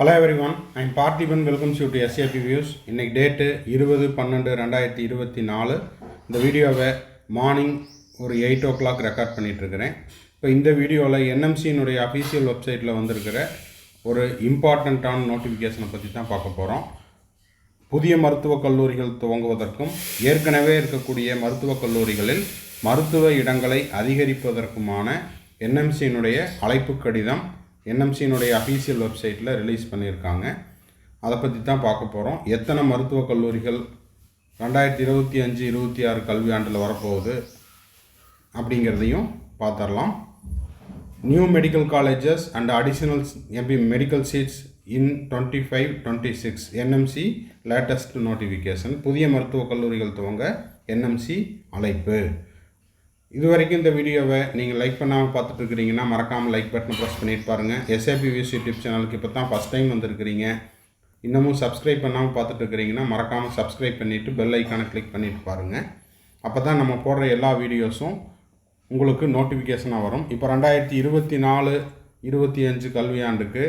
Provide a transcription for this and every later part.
Hello everyone I'm Parthiban welcomes you to SAP views இன்னைக்கு date இருபது பன்னெண்டு ரெண்டாயிரத்தி இருபத்தி நாலு. இந்த வீடியோவை மார்னிங் ஒரு எயிட் ஓ கிளாக் ரெக்கார்ட் பண்ணிகிட்ருக்கிறேன் இப்போ இந்த வீடியோவில் என்எம்சியினுடைய அஃபீஷியல் வெப்சைட்டில் வந்திருக்கிற ஒரு இம்பார்ட்டண்ட்டான நோட்டிஃபிகேஷனை பற்றி தான் பார்க்க போகிறோம் புதிய மருத்துவக் கல்லூரிகள் துவங்குவதற்கும் ஏற்கனவே இருக்கக்கூடிய மருத்துவக் கல்லூரிகளில் மருத்துவ இடங்களை அதிகரிப்பதற்குமான என்எம்சியினுடைய அழைப்பு கடிதம் என்எம்சியினுடைய அஃபீஷியல் வெப்சைட்டில் ரிலீஸ் பண்ணியிருக்காங்க. அதை பற்றி தான் பார்க்க போகிறோம் எத்தனை மருத்துவக் கல்லூரிகள் ரெண்டாயிரத்தி இருபத்தி அஞ்சு இருபத்தி ஆறு கல்வியாண்டில் வரப்போகுது அப்படிங்கிறதையும் பார்த்துடலாம். New medical colleges and additional MB medical seats in twenty five twenty six NMC latest notification புதிய மருத்துவக் கல்லூரிகள் துவங்க என்எம்சி அழைப்பு. இது வரைக்கும் இந்த வீடியோவை நீங்கள் லைக் பண்ணாமல் பார்த்துட்டு இருக்கிறீங்கன்னா மறக்காமல் லைக் பட்டனை ப்ரெஸ் பண்ணிட்டு பாருங்கள் எஸ்ஏபி வியூஸ் யூடியூப் சேனலுக்கு இப்போ தான் ஃபஸ்ட் டைம் வந்திருக்கிறீங்க. இன்னமும் சப்ஸ்கிரைப் பண்ணாமல் பார்த்துட்டு இருக்கிறீங்கன்னா மறக்காமல் சப்ஸ்கிரைப் பண்ணிவிட்டு பெல் ஐக்கானை கிளிக் பண்ணிட்டு பாருங்கள் அப்போ தான் நம்ம போடுற எல்லா வீடியோஸும் உங்களுக்கு நோட்டிஃபிகேஷனாக வரும். இப்போ ரெண்டாயிரத்தி இருபத்தி நாலு இருபத்தி அஞ்சு கல்வியாண்டுக்கு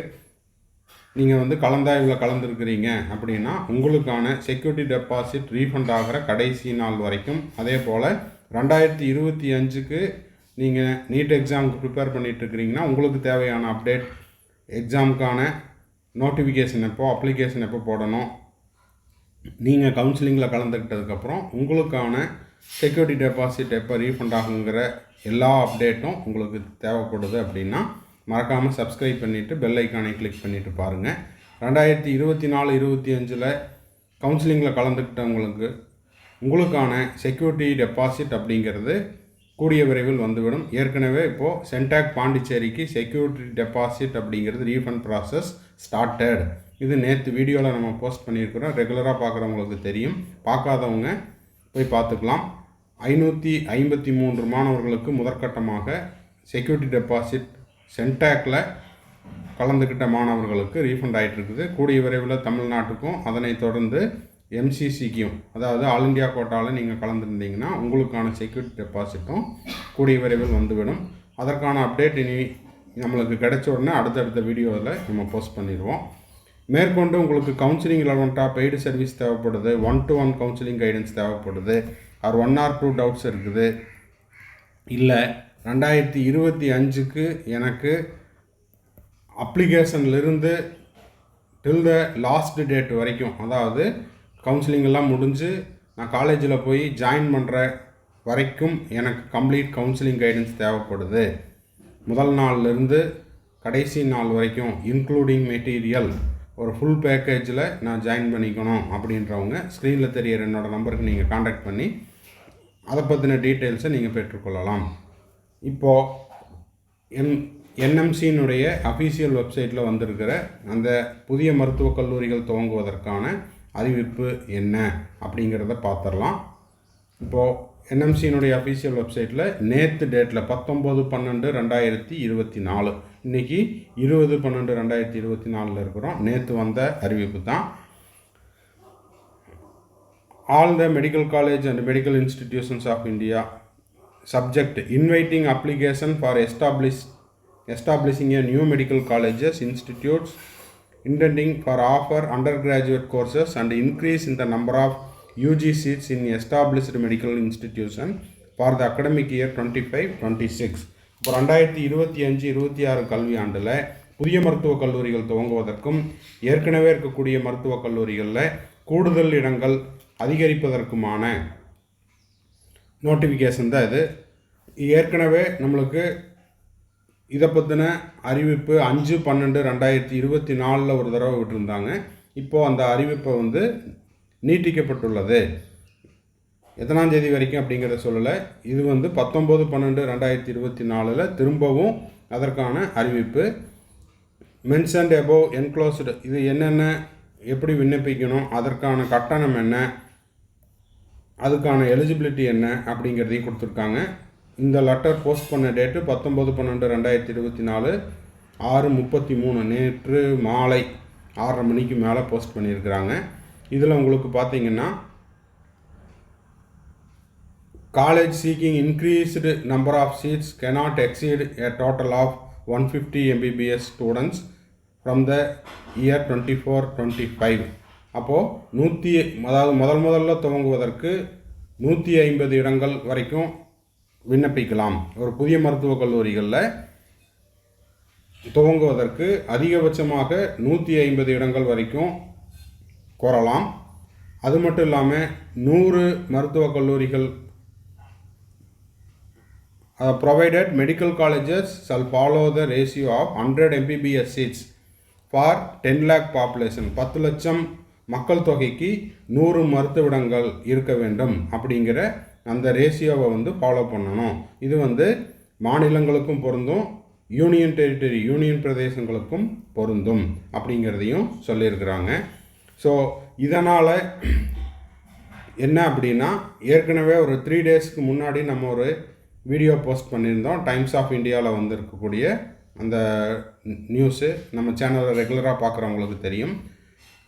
நீங்கள் வந்து கலந்தாய்வில் கலந்துருக்கிறீங்க அப்படின்னா உங்களுக்கான செக்யூரிட்டி டெபாசிட் ரீஃபண்ட் ஆகிற கடைசி நாள் வரைக்கும். அதே போல் ரெண்டாயிரத்தி இருபத்தி அஞ்சுக்கு நீங்கள் நீட் எக்ஸாமுக்கு ப்ரிப்பேர் பண்ணிகிட்ருக்கிறீங்கன்னா உங்களுக்கு தேவையான அப்டேட் எக்ஸாமுக்கான நோட்டிஃபிகேஷன் எப்போ அப்ளிகேஷன் எப்போ போடணும் நீங்கள் கவுன்சிலிங்கில் கலந்துக்கிட்டதுக்கப்புறம் உங்களுக்கான செக்யூரிட்டி டெபாசிட் எப்போ ரீஃபண்ட் ஆகுங்கிற எல்லா அப்டேட்டும் உங்களுக்கு தேவைப்படுது அப்படின்னா மறக்காமல் சப்ஸ்கிரைப் பண்ணிவிட்டு பெல் ஐக்கானை கிளிக் பண்ணிவிட்டு பாருங்கள் ரெண்டாயிரத்தி இருபத்தி நாலு இருபத்தி அஞ்சில் கவுன்சிலிங்கில் கலந்துக்கிட்டவங்களுக்கு உங்களுக்கான செக்யூரிட்டி டெபாசிட் அப்படிங்கிறது கூடிய விரைவில் வந்துவிடும். ஏற்கனவே இப்போது சென்டாக் பாண்டிச்சேரிக்கு செக்யூரிட்டி டெபாசிட் அப்படிங்கிறது ரீஃபண்ட் ப்ராசஸ் ஸ்டார்டட் இது நேற்று வீடியோவில் நம்ம போஸ்ட் பண்ணியிருக்கிறோம். ரெகுலராக பார்க்குறவங்களுக்கு தெரியும். பார்க்காதவங்க போய் பார்த்துக்கலாம். ஐநூற்றி ஐம்பத்தி மூன்று மாணவர்களுக்கு முதற்கட்டமாக செக்யூரிட்டி டெபாசிட் சென்டாக்கில் கலந்துக்கிட்ட மாணவர்களுக்கு ரீஃபண்ட் ஆகிட்டு இருக்குது கூடிய விரைவில் தமிழ்நாட்டுக்கும் அதனை தொடர்ந்து எம்சிசிக்கும் அதாவது ஆல் இந்தியா கோட்டாவில் நீங்கள் கலந்துருந்தீங்கன்னா உங்களுக்கான செக்யூரிட்டி டெபாசிட்டும் கூடிய விரைவில் வந்துவிடும் அதற்கான அப்டேட் இனி நம்மளுக்கு கிடைச்ச உடனே அடுத்தடுத்த வீடியோவில் நம்ம போஸ்ட் பண்ணிடுவோம். மேற்கொண்டு உங்களுக்கு கவுன்சிலிங் ரெலவெண்ட்டாக பெய்டு சர்வீஸ் தேவைப்படுது. One to one counselling guidance தேவைப்படுது. Or one or two doubts இருக்குது. இல்லை ரெண்டாயிரத்தி இருபத்தி அஞ்சுக்கு எனக்கு அப்ளிகேஷன்லேருந்து டில் த லாஸ்ட் டேட் வரைக்கும் அதாவது கவுன்சிலிங்கெல்லாம் முடிஞ்சு நான் காலேஜில் போய் ஜாயின் பண்ணுற வரைக்கும் எனக்கு கம்ப்ளீட் கவுன்சிலிங் கைடன்ஸ் தேவைப்படுது. முதல் நாள்லேருந்து கடைசி நாள் வரைக்கும் இன்க்ளூடிங் மெட்டீரியல் ஒரு ஃபுல் பேக்கேஜில் நான் ஜாயின் பண்ணிக்கணும் அப்படின்றவங்க ஸ்க்ரீனில் தெரியிற என்னோடய நம்பருக்கு நீங்கள் காண்டாக்ட் பண்ணி அதை பற்றின டீட்டெயில்ஸை நீங்கள் பெற்றுக்கொள்ளலாம். இப்போது என் என்எம்சியினுடைய அஃபீஷியல் வெப்சைட்டில் வந்திருக்கிற அந்த புதிய மருத்துவக் கல்லூரிகள் துவங்குவதற்கான அறிவிப்பு என்ன அப்படிங்கிறத பார்த்துடலாம் இப்போது என்எம்சியினுடைய அஃபீஷியல் வெப்சைட்டில் நேற்று டேட்டில் பத்தொம்போது பன்னெண்டு ரெண்டாயிரத்தி இருபத்தி நாலு. இன்றைக்கி இருபது பன்னெண்டு ரெண்டாயிரத்தி இருபத்தி நாலில் இருக்கிறோம். நேற்று வந்த அறிவிப்பு தான். All the medical college and medical institutions of India subject inviting application for establish establishing a new medical colleges institutes intending for offer undergraduate courses and increase in the number of UG seats in established medical institution for the academic year 25 26 இப்போ ரெண்டாயிரத்தி இருபத்தி அஞ்சு இருபத்தி ஆறு கல்வியாண்டில் புதிய மருத்துவக் கல்லூரிகள் துவங்குவதற்கும் ஏற்கனவே இருக்கக்கூடிய மருத்துவக் கல்லூரிகளில் கூடுதல் இடங்கள் அதிகரிப்பதற்குமான நோட்டிஃபிகேஷன் தான் இது. ஏற்கனவே நம்மளுக்கு இதை பற்றின அறிவிப்பு அஞ்சு பன்னெண்டு ரெண்டாயிரத்தி இருபத்தி நாலில் ஒரு தடவை விட்டுருந்தாங்க. இப்போது அந்த அறிவிப்பை வந்து நீட்டிக்கப்பட்டுள்ளது. எத்தனாம் தேதி வரைக்கும் அப்படிங்கிறத சொல்லலை. இது வந்து பத்தொம்போது பன்னெண்டு ரெண்டாயிரத்தி இருபத்தி நாலில் திரும்பவும் அதற்கான அறிவிப்பு. மென்ஷன்ட் எபோவ் என்க்ளோஸ்டு இது என்னென்ன எப்படி விண்ணப்பிக்கணும் அதற்கான கட்டணம் என்ன அதுக்கான எலிஜிபிலிட்டி என்ன அப்படிங்கிறதையும் கொடுத்துருக்காங்க. இந்த லெட்டர் போஸ்ட் பண்ண டேட்டு பத்தொம்பது பன்னெண்டு ரெண்டாயிரத்தி இருபத்தி நாலு ஆறு முப்பத்தி மூணு நேற்று மாலை ஆறரை மணிக்கு மேலே போஸ்ட் பண்ணியிருக்கிறாங்க. இதில் உங்களுக்கு பார்த்தீங்கன்னா college seeking increased number of seats cannot exceed a total of one fifty MBBS students from the year twenty four twenty five அப்போது நூற்றி அதாவது முதல் முதல்ல துவங்குவதற்கு நூற்றி ஐம்பது இடங்கள் வரைக்கும் விண்ணப்பிக்கலாம். ஒரு புதிய மருத்துவக் கல்லூரிகளில் துவங்குவதற்கு அதிகபட்சமாக நூற்றி ஐம்பது இடங்கள் வரைக்கும் கோரலாம். அது மட்டும் இல்லாமல் நூறு மருத்துவக் கல்லூரிகள் provided medical colleges shall follow the ratio of hundred MBBS seats for ten lakh population பத்து லட்சம் மக்கள் தொகைக்கு நூறு மருத்துவிடங்கள் இருக்க வேண்டும் அப்படிங்கிற அந்த ரேஷியோவை வந்து ஃபாலோ பண்ணணும். இது வந்து மாநிலங்களுக்கும் பொருந்தும் யூனியன் டெரிட்டரி யூனியன் பிரதேசங்களுக்கும் பொருந்தும் அப்படிங்கிறதையும் சொல்லியிருக்கிறாங்க. ஸோ இதனால் என்ன அப்படின்னா ஏற்கனவே ஒரு த்ரீ டேஸ்க்கு முன்னாடி நம்ம ஒரு வீடியோ போஸ்ட் பண்ணியிருந்தோம். டைம்ஸ் ஆஃப் இந்தியாவில் வந்திருக்கக்கூடிய அந்த நியூஸு நம்ம சேனலில் ரெகுலராக பார்க்குறவங்களுக்கு தெரியும்.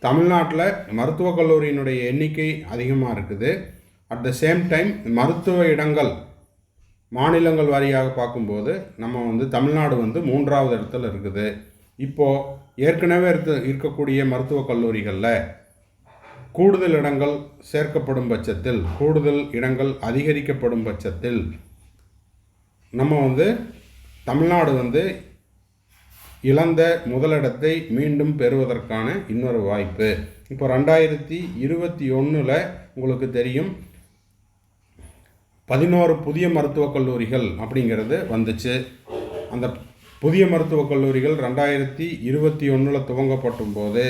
தமிழ்நாட்டில் மருத்துவக் கல்லூரியினுடைய எண்ணிக்கை அதிகமாக இருக்குது. அட் த சேம் டைம் மருத்துவ இடங்கள் மாநிலங்கள் வாரியாக பார்க்கும்போது நம்ம வந்து தமிழ்நாடு வந்து மூன்றாவது இடத்துல இருக்குது. இப்போது ஏற்கனவே இருக்க இருக்கக்கூடிய மருத்துவக் கல்லூரிகளில் கூடுதல் இடங்கள் சேர்க்கப்படும் பட்சத்தில் கூடுதல் இடங்கள் அதிகரிக்கப்படும் பட்சத்தில் நம்ம வந்து தமிழ்நாடு வந்து இழந்த முதலிடத்தை மீண்டும் பெறுவதற்கான இன்னொரு வாய்ப்பு. இப்போ ரெண்டாயிரத்தி இருபத்தி ஒன்றில் உங்களுக்கு தெரியும் பதினோரு புதிய மருத்துவக் கல்லூரிகள் அப்படிங்கிறது வந்துச்சு. அந்த புதிய மருத்துவக் கல்லூரிகள் ரெண்டாயிரத்தி இருபத்தி ஒன்றில் துவங்கப்பட்டும் போது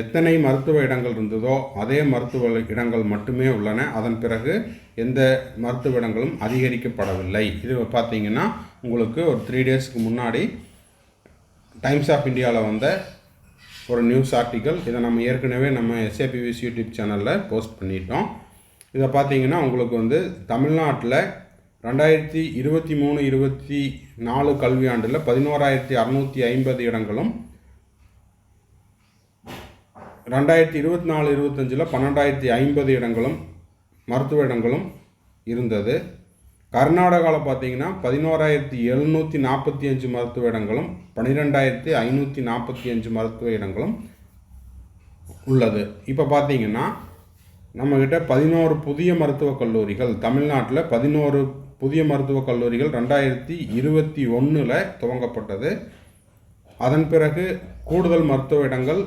எத்தனை மருத்துவ இடங்கள் இருந்ததோ அதே மருத்துவ இடங்கள் மட்டுமே உள்ளன. அதன் பிறகு எந்த மருத்துவ இடங்களும் அதிகரிக்கப்படவில்லை. இது பார்த்தீங்கன்னா உங்களுக்கு ஒரு த்ரீ டேஸ்க்கு முன்னாடி டைம்ஸ் ஆஃப் இந்தியாவில் வந்த ஒரு நியூஸ் ஆர்டிக்கல் இதை நம்ம ஏற்கனவே நம்ம எஸ்ஏபிவிஸ் யூடியூப் சேனலில் போஸ்ட் பண்ணிட்டோம். இதை பார்த்தீங்கன்னா உங்களுக்கு வந்து தமிழ்நாட்டில் ரெண்டாயிரத்தி இருபத்தி மூணு இருபத்தி நாலு கல்வியாண்டில் பதினோராயிரத்தி அறநூற்றி ஐம்பது இடங்களும் ரெண்டாயிரத்தி இருபத்தி நாலு இருபத்தஞ்சில் பன்னெண்டாயிரத்தி ஐம்பது இடங்களும் மருத்துவ இடங்களும் இருந்தது. கர்நாடகாவில் பார்த்தீங்கன்னா பதினோராயிரத்தி எழுநூற்றி நாற்பத்தி அஞ்சு மருத்துவ இடங்களும் பன்னிரெண்டாயிரத்தி ஐநூற்றி நாற்பத்தி அஞ்சு மருத்துவ இடங்களும் உள்ளது. இப்போ பார்த்தீங்கன்னா நம்மக்கிட்ட பதினோரு புதிய மருத்துவக் கல்லூரிகள் தமிழ்நாட்டில் பதினோரு புதிய மருத்துவக் கல்லூரிகள் ரெண்டாயிரத்தி இருபத்தி ஒன்றில் துவங்கப்பட்டது. அதன் பிறகு கூடுதல் மருத்துவ இடங்கள்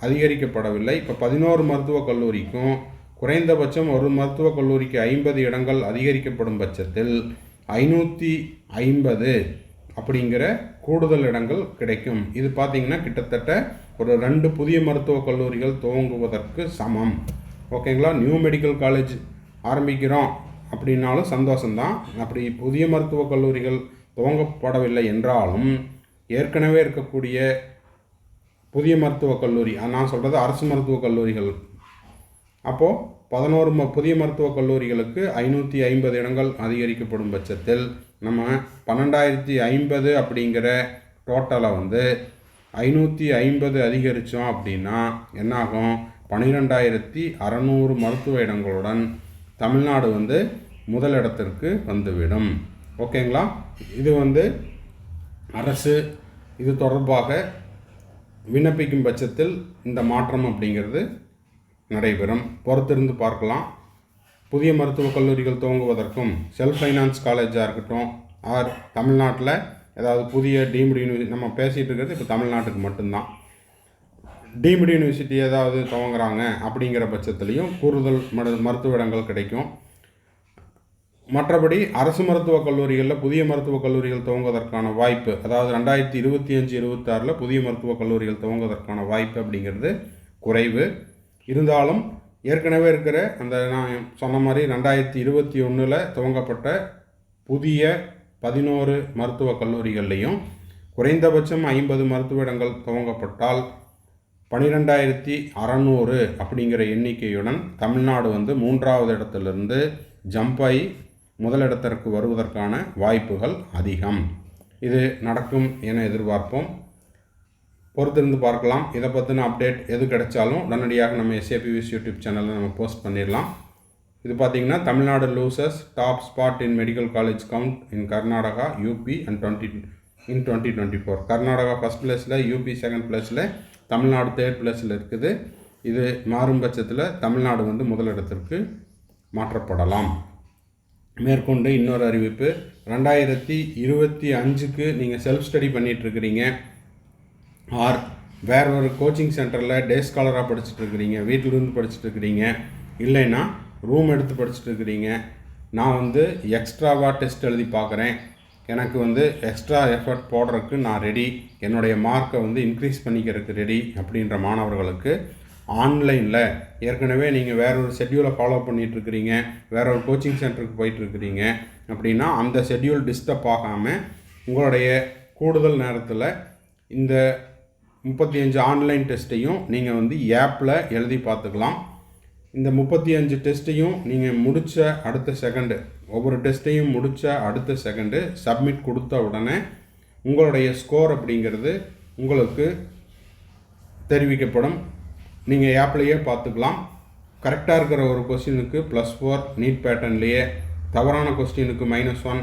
அதிகரிக்கப்படவில்லை. இப்போ பதினோரு மருத்துவக் கல்லூரிக்கும் குறைந்தபட்சம் ஒரு மருத்துவக் கல்லூரிக்கு ஐம்பது இடங்கள் அதிகரிக்கப்படும் பட்சத்தில் ஐநூற்றி ஐம்பது அப்படிங்கிற கூடுதல் இடங்கள் கிடைக்கும். இது பார்த்திங்கன்னா கிட்டத்தட்ட ஒரு ரெண்டு புதிய மருத்துவக் கல்லூரிகள் துவங்குவதற்கு சமம். ஓகேங்களா நியூ மெடிக்கல் காலேஜ் ஆரம்பிக்கிறோம் அப்படின்னாலும் சந்தோஷம்தான். அப்படி புதிய மருத்துவக் கல்லூரிகள் துவங்கப்படவில்லை என்றாலும் ஏற்கனவே இருக்கக்கூடிய புதிய மருத்துவக் கல்லூரி நான் சொல்கிறது அரசு மருத்துவக் கல்லூரிகள். அப்போது பதினோரு ம புதிய மருத்துவக் கல்லூரிகளுக்கு ஐநூற்றி ஐம்பது இடங்கள் அதிகரிக்கப்படும் பட்சத்தில் நம்ம பன்னெண்டாயிரத்தி ஐம்பது அப்படிங்கிற டோட்டலை வந்து ஐநூற்றி ஐம்பது அதிகரித்தோம் அப்படின்னா என்னாகும்? பனிரெண்டாயிரத்தி அறநூறு மருத்துவ இடங்களுடன் தமிழ்நாடு வந்து முதலிடத்திற்கு வந்துவிடும். ஓகேங்களா? இது வந்து அரசு இது தொடர்பாக விண்ணப்பிக்கும் பட்சத்தில் இந்த மாற்றம் அப்படிங்கிறது நடைபெறும். பொறுத்திருந்து பார்க்கலாம். புதிய மருத்துவக் கல்லூரிகள் துவங்குவதற்கும் செல்ஃப் ஃபைனான்ஸ் காலேஜாக இருக்கட்டும் ஆர் தமிழ்நாட்டில் ஏதாவது புதிய டீம்டு யூனிவர்சிட்டி நம்ம பேசிகிட்டு இருக்கிறது இப்போ தமிழ்நாட்டுக்கு மட்டும்தான். டீம்டு யூனிவர்சிட்டி ஏதாவது துவங்குறாங்க அப்படிங்கிற பட்சத்துலேயும் கூடுதல் மரு மருத்துவ இடங்கள் கிடைக்கும். மற்றபடி அரசு மருத்துவக் கல்லூரிகளில் புதிய மருத்துவக் கல்லூரிகள் துவங்குவதற்கான வாய்ப்பு அதாவது ரெண்டாயிரத்தி இருபத்தி அஞ்சு இருபத்தாறில் புதிய மருத்துவக் கல்லூரிகள் துவங்குவதற்கான வாய்ப்பு அப்படிங்கிறது குறைவு. இருந்தாலும் ஏற்கனவே இருக்கிற அந்த நான் சொன்ன மாதிரி ரெண்டாயிரத்தி இருபத்தி ஒன்றில் துவங்கப்பட்ட புதிய பதினோரு மருத்துவக் கல்லூரிகள்லையும் குறைந்தபட்சம் ஐம்பது மருத்துவ இடங்கள் துவங்கப்பட்டால் பனிரெண்டாயிரத்தி அறநூறு அப்படிங்கிற எண்ணிக்கையுடன் தமிழ்நாடு வந்து மூன்றாவது இடத்திலிருந்து ஜம்பை முதலிடத்திற்கு வருவதற்கான வாய்ப்புகள் அதிகம். இது நடக்கும் என எதிர்பார்ப்போம். பொறுத்திருந்து பார்க்கலாம். இதை பற்றின அப்டேட் எது கிடைச்சாலும் உடனடியாக நம்ம எஸ்ஏபிவிஸ் யூடியூப் சேனலில் நம்ம போஸ்ட் பண்ணிடலாம். இது பார்த்தீங்கன்னா Tamil Nadu loses top spot in medical college count in Karnataka UP and twenty in twenty twenty four Karnataka first பிளேஸில் யூபி செகண்ட் பிளேஸில் தமிழ்நாடு தேர்ட் பிளேஸில் இருக்குது. இது மாறும் பட்சத்தில் தமிழ்நாடு வந்து முதலிடத்திற்கு மாற்றப்படலாம். மேற்கொண்டு இன்னொரு அறிவிப்பு. ரெண்டாயிரத்தி இருபத்தி அஞ்சுக்கு நீங்கள் செல்ஃப் ஸ்டடி பண்ணிகிட்ருக்கிறீங்க ஆர் வேற ஒரு கோச்சிங் சென்டரில் டே ஸ்காலராக படிச்சுட்டு இருக்கிறீங்க. வீட்டிலிருந்து படிச்சுட்டு இருக்கிறீங்க. இல்லைன்னா ரூம் எடுத்து படிச்சுட்டு இருக்கிறீங்க. நான் வந்து எக்ஸ்ட்ராவாக டெஸ்ட் எழுதி பார்க்குறேன். எனக்கு வந்து எக்ஸ்ட்ரா எஃபர்ட் போடுறதுக்கு நான் ரெடி என்னுடைய மார்க்கை வந்து இன்க்ரீஸ் பண்ணிக்கிறதுக்கு ரெடி அப்படின்ற மாணவர்களுக்கு ஆன்லைனில் ஏற்கனவே நீங்கள் வேற ஒரு ஷெட்யூலை ஃபாலோ பண்ணிகிட்ருக்கிறீங்க வேற ஒரு கோச்சிங் சென்டருக்கு போயிட்டுருக்கிறீங்க அப்படின்னா அந்த ஷெட்யூல் டிஸ்டர்ப் ஆகாமல் உங்களுடைய கூடுதல் நேரத்தில் இந்த முப்பத்தி அஞ்சு ஆன்லைன் டெஸ்ட்டையும் நீங்கள் வந்து ஆப்பில் எழுதி பார்த்துக்கலாம். இந்த முப்பத்தி அஞ்சு டெஸ்ட்டையும் நீங்கள் முடித்த அடுத்த செகண்டு ஒவ்வொரு டெஸ்ட்டையும் முடித்த அடுத்த செகண்டு சப்மிட் கொடுத்த உடனே உங்களுடைய ஸ்கோர் அப்படிங்கிறது உங்களுக்கு தெரிவிக்கப்படும். நீங்கள் ஆப்லேயே பார்த்துக்கலாம். கரெக்டாக இருக்கிற ஒரு கொஸ்டினுக்கு ப்ளஸ் ஃபோர் நீட் பேட்டர்ன்லேயே தவறான கொஸ்டினுக்கு மைனஸ் ஒன்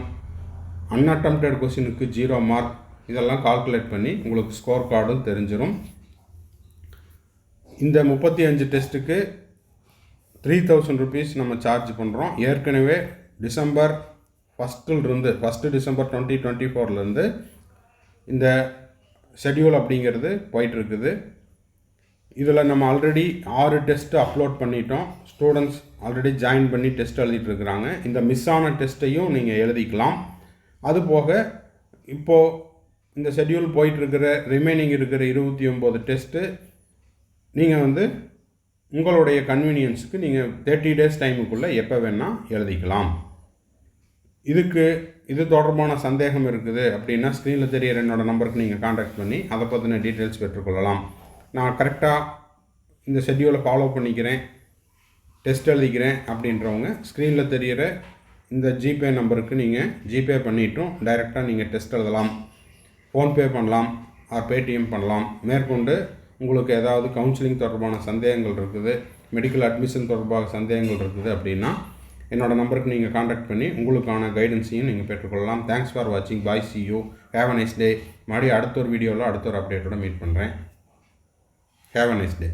அன்அட்டம்ப்டட் கொஸ்டினுக்கு ஜீரோ மார்க் இதெல்லாம் கால்குலேட் பண்ணி உங்களுக்கு ஸ்கோர் கார்டும் தெரிஞ்சிடும் இந்த முப்பத்தி அஞ்சு டெஸ்ட்டுக்கு த்ரீ தௌசண்ட் ருபீஸ் நம்ம சார்ஜ் பண்ணுறோம் ஏற்கனவே டிசம்பர் ஃபஸ்ட்டிலிருந்து ஃபஸ்ட்டு டிசம்பர் டுவெண்ட்டி டுவெண்ட்டி ஃபோர்லேருந்து இந்த ஷெட்யூல் அப்படிங்கிறது போயிட்டுருக்குது. இதில் நம்ம ஆல்ரெடி ஆறு டெஸ்ட்டு அப்லோட் பண்ணிட்டோம். ஸ்டூடெண்ட்ஸ் ஆல்ரெடி ஜாயின் பண்ணி டெஸ்ட் எழுதிட்டுருக்குறாங்க. இந்த மிஸ் ஆன டெஸ்ட்டையும் நீங்கள் எழுதிக்கலாம். அது போக இப்போது இந்த ஷெட்யூல் போயிட்டுருக்கிற ரிமைனிங் இருக்கிற இருபத்தி ஒம்பது டெஸ்ட்டு நீங்கள் வந்து உங்களுடைய கன்வீனியன்ஸுக்கு நீங்கள் தேர்ட்டி டேஸ் டைமுக்குள்ளே எப்போ வேணால் எழுதிக்கலாம். இதுக்கு இது தொடர்பான சந்தேகம் இருக்குது அப்படின்னா ஸ்க்ரீனில் தெரியற என்னோடய நம்பருக்கு நீங்கள் காண்டாக்ட் பண்ணி அதை பற்றின டீட்டெயில்ஸ் பெற்றுக்கொள்ளலாம். நான் கரெக்டாக இந்த ஷெட்யூலை ஃபாலோ பண்ணிக்கிறேன் டெஸ்ட் எழுதிக்கிறேன் அப்படின்றவங்க ஸ்க்ரீனில் தெரிகிற இந்த ஜிபே நம்பருக்கு நீங்கள் ஜிபே பண்ணிட்டும் டைரெக்டாக நீங்கள் டெஸ்ட் எழுதலாம். ஃபோன்பே பண்ணலாம் ஆர் பேடிஎம் பண்ணலாம். மேற்கொண்டு உங்களுக்கு ஏதாவது கவுன்சிலிங் தொடர்பான சந்தேகங்கள் இருக்குது மெடிக்கல் அட்மிஷன் தொடர்பாக சந்தேகங்கள் இருக்குது அப்படின்னா என்னோடய நம்பருக்கு நீங்கள் காண்டாக்ட் பண்ணி உங்களுக்கான கைடன்ஸையும் நீங்கள் பெற்றுக்கொள்ளலாம். தேங்க்ஸ் ஃபார் வாட்சிங் bye see you have a nice day மறுபடியும் அடுத்த ஒரு வீடியோவில் அடுத்த ஒரு அப்டேட்டோட மீட் பண்ணுறேன் ஹேவ் அ நைஸ் டே